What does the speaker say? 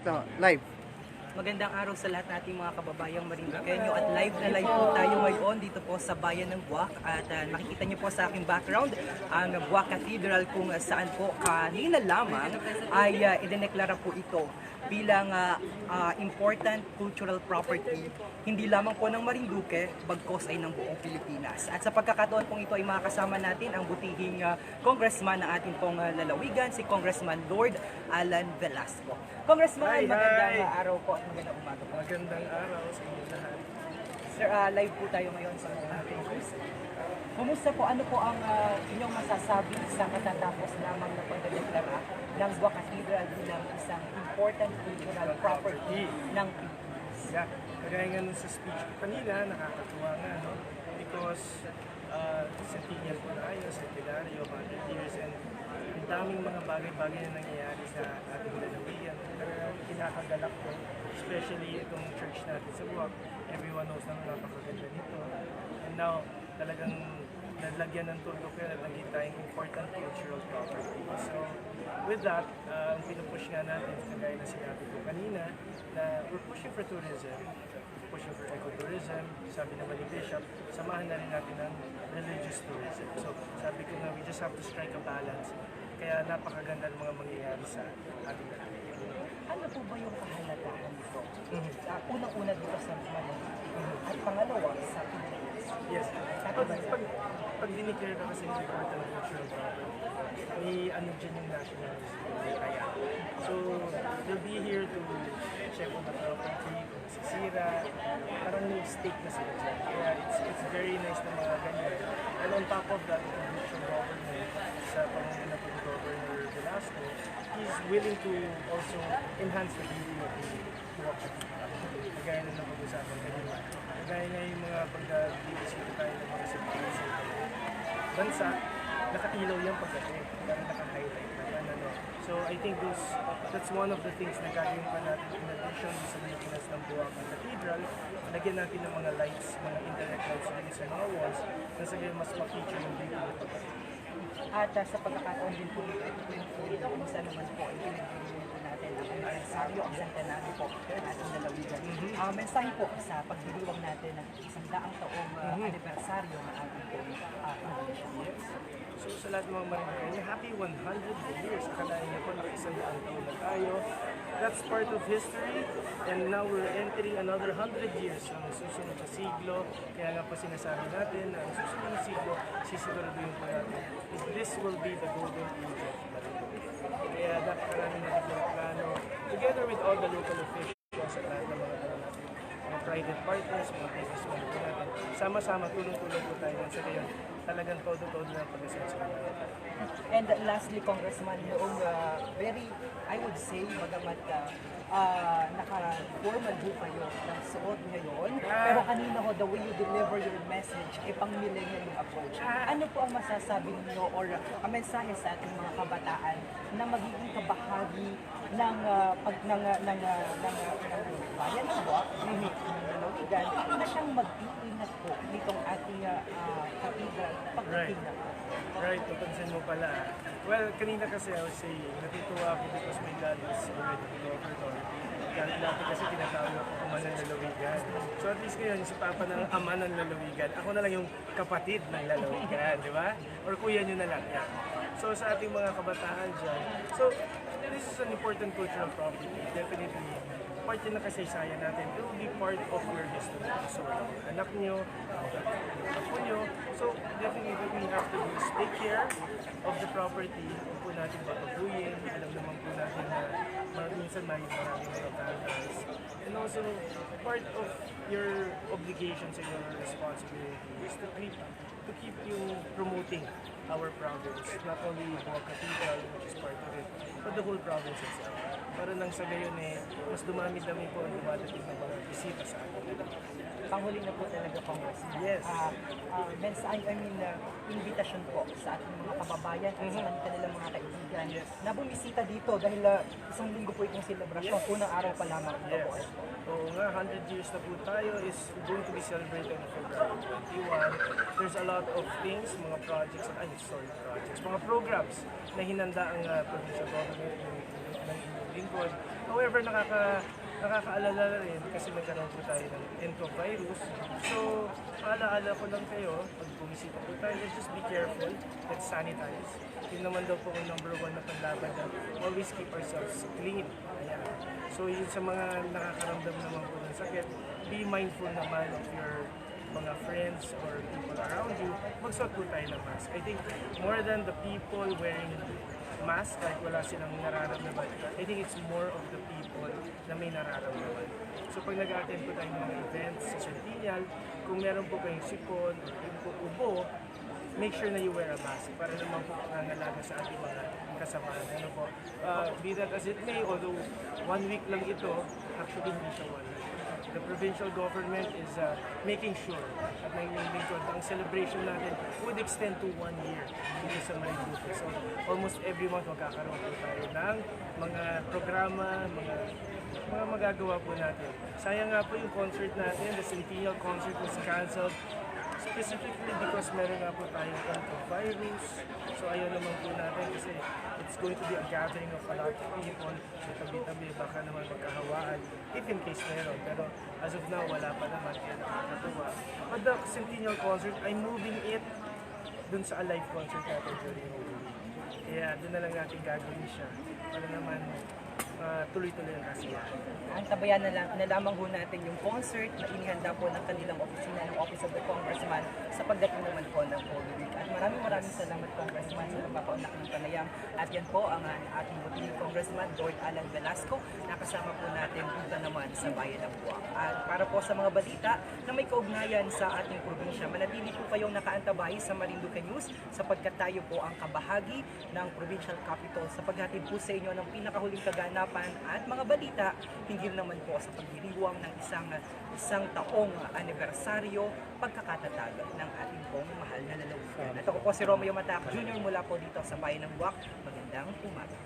dito live. Magandang araw sa lahat nating mga kababayang Marinduqueño at live na live po tayo ngayon dito po sa bayan ng Buwak at ah, nakikita niyo po sa aking background ang Buwak Cathedral kung saan po kanina lamang ay uh, idineklara po ito bilang ah, ah, important cultural property hindi lamang po ng Marinduque bagkos ay ng buong Pilipinas. At sa pagkakataon pong ito ay makasama natin ang butihing ah, congressman ng ating pong ah, lalawigan, si Congressman Lord Alan Velasco. Congressman, Hi, magandang hi. araw po at magandang umaga po. Magandang araw sa inyo lahat. Sir, ah, live po tayo ngayon sa ating host. Kumusta po? Ano po ang ah, inyong masasabi sa katatapos lamang na pagdedeklara ng Buwa Cathedral bilang isang important cultural property ng Pilipinas? Yeah, kagaya nga sa speech ko kanina, nakakatuwa nga, no? Because uh, centennial po na tayo, centenario, 100 years, and ang daming mga bagay-bagay na nangyayari sa ating lalawigan. Talagang kinakagalak ko, especially itong church natin sa Buwak. Everyone knows na napakaganda nito. And now, talagang nalagyan ng tuldok yan at naging tayong important cultural property. So, with that, uh, ang pinupush nga natin, kagaya na sinabi ko kanina, na we're pushing for tourism, pushing for ecotourism, sabi naman ni Bishop, samahan na rin natin ng religious tourism. So, sabi ko nga, we just have to strike a balance. Kaya napakaganda ng mga mangyayari sa ating lalawigan. Ano po ba yung kahalagahan nito? Ah, Unang-una dito sa Manila at pangalawa sa Pilipinas. Pag, pag, pag ka kasi ng important cultural may ano dyan yung national kaya. So, they'll be here to check on the property, kung nasisira, parang may stake na sila dyan. Kaya it's, it's very nice na mga ganyan. And on top of that, yung provincial government sa pamumuno ng Governor Velasco, he's willing to also enhance the beauty of the. Kagaya na napag-usapan kanina. Kagaya na yung mga pagka-visit tayo bansa, nakailaw yan pagdating. Parang naka-highlight naman. Ano. So I think those, that's one of the things na gagawin pa natin in addition sa maintenance ng Buwakan Cathedral. Lagyan natin ng mga lights, mga indirect lights dito sa mga walls na sa ganyan mas ma-feature yung beauty ng pagdating. At ah, sa pagkakataon din po ito, po yung kung saan naman po ay pinag-iwan po natin ang ang centenary po ng ating lalawigan. Ah, mensahe po sa pagdiriwang natin ng isang daang taong ah, aniversaryo ng ating po uh, So sa lahat ng mga Marinduqueño, happy 100 years. Akalain niyo po, nakaisang daan taon na tayo. That's part of history. And now we're entering another 100 years ang susunod na siglo. Kaya nga po sinasabi natin na ang susunod na siglo, sisiguraduhin po natin this will be the golden age of Marinduque. Kaya napakarami na rin yung plano. Together with all the local officials at lahat ng mga ano natin, mga private partners, mga businessmen natin. Sama-sama, tulong-tulong po tayo. Sa ngayon, talagang todo-todo na mga And lastly, Congressman, noong uh, very, I would say, bagamat uh, uh, naka-formal ho kayo ng suot ngayon, pero kanina ho, the way you deliver your message ay pang millennial yung approach. Ano po ang masasabi ninyo or ang mensahe sa ating mga kabataan na magiging kabahagi ng uh, pag ng uh, ng uh, ng, uh, ng bayan ng Buwak, ng na siyang mag-iingat po nitong ating uh, uh, cathedral po. Right, napansin mo pala. Well, kanina kasi I was saying, natutuwa ako because my dad is already in governor. Dahil dati kasi tinatawag ako ama ng lalawigan. So at least ngayon, si Papa ng ama ng lalawigan, ako na lang yung kapatid ng lalawigan, di ba? Or kuya nyo na lang. Yeah. So sa ating mga kabataan dyan, so this is an important cultural property. Definitely, part yun na kasaysayan natin. It will be part of your history. So, anak nyo. So, definitely we have to do is take care of the property. Huwag po natin papabuyin. Alam naman po natin na minsan may maraming mga vandals. And also, part of your obligations and your responsibility is to keep to keep you promoting our province. Not only Buwak Cathedral, which is part of it, but the whole province itself. Para nang sa gayon eh, mas dumami-dami po ang dumadating ng mga bisita sa atin. Panghuli na po talaga, Congressman. Yes. Ah, ah, mensahe, I mean, uh, invitation po sa ating mga kababayan at sa kanilang mga kaibigan Yes. na bumisita dito dahil ah, isang linggo po itong selebrasyon. Yes. Unang araw pa lamang Yes. po. Oo nga, 100 years na po tayo is going to be celebrated on February 21. There's a lot of things, mga projects, ay sorry, projects, mga programs na hinanda ang uh, provincial government ng, ng lingkod. However, nakaka nakakaalala na rin kasi nagkaroon po tayo ng enterovirus. So, alaala ko lang kayo, pag bumisita po tayo, just be careful, let's sanitize. Yun naman daw po ang number one na panlaban na always keep ourselves clean. Ayan. So, yun sa mga nakakaramdam naman po ng sakit, be mindful naman of your mga friends or people around you, magsuot po tayo ng mask. I think more than the people wearing mask kahit wala silang nararamdaman, I think it's more of the people na may nararamdaman. So pag nag-attend po tayo ng mga events sa Centennial, kung meron po kayong sipon o ubo, make sure na you wear a mask para naman po nangalaga sa ating mga kasamahan. Ano po, uh, be that as it may, although one week lang ito, actually hindi siya one week the provincial government is uh, making sure at nangingin ko ang celebration natin would extend to one year dito sa Marinduque. So almost every month magkakaroon po tayo ng mga programa, mga mga magagawa po natin. Sayang nga po yung concert natin, the Centennial concert was cancelled specifically because meron nga po tayong virus. So ayaw naman po natin kasi it's going to be a gathering of a lot of people. So tabi-tabi, baka naman magkahawaan if in case meron. Pero as of now, wala pa naman kaya nakakatuwa. But the Centennial concert, I'm moving it dun sa live concert natin during Holy Week. Kaya dun na lang natin gagawin siya para naman tuloy-tuloy ang kasiyahan. Ang tabayan na, lang, na lamang ho natin yung concert na inihanda po ng kanilang opisina ng Office of the Congressman sa pagdating naman po ng Holy Week. At maraming maraming salamat Congressman sa nagpapaunak ng panayam. At yan po ang ating butining Congressman, Lord Alan Velasco, nakasama po natin dito naman sa Bayan ng Buwak. At para po sa mga balita na may kaugnayan sa ating probinsya, manatili po kayong nakaantabay sa Marinduque News sapagkat tayo po ang kabahagi ng Provincial Capital sa paghatid po sa inyo ng pinakahuling kaganapan at mga balita hinggil naman po sa pagdiriwang ng isang isang taong anibersaryo pagkakatatag ng ating pong mahal na lalawigan. At ako po si Romeo Matac Jr. mula po dito sa Bayan ng Buwak. Magandang umaga.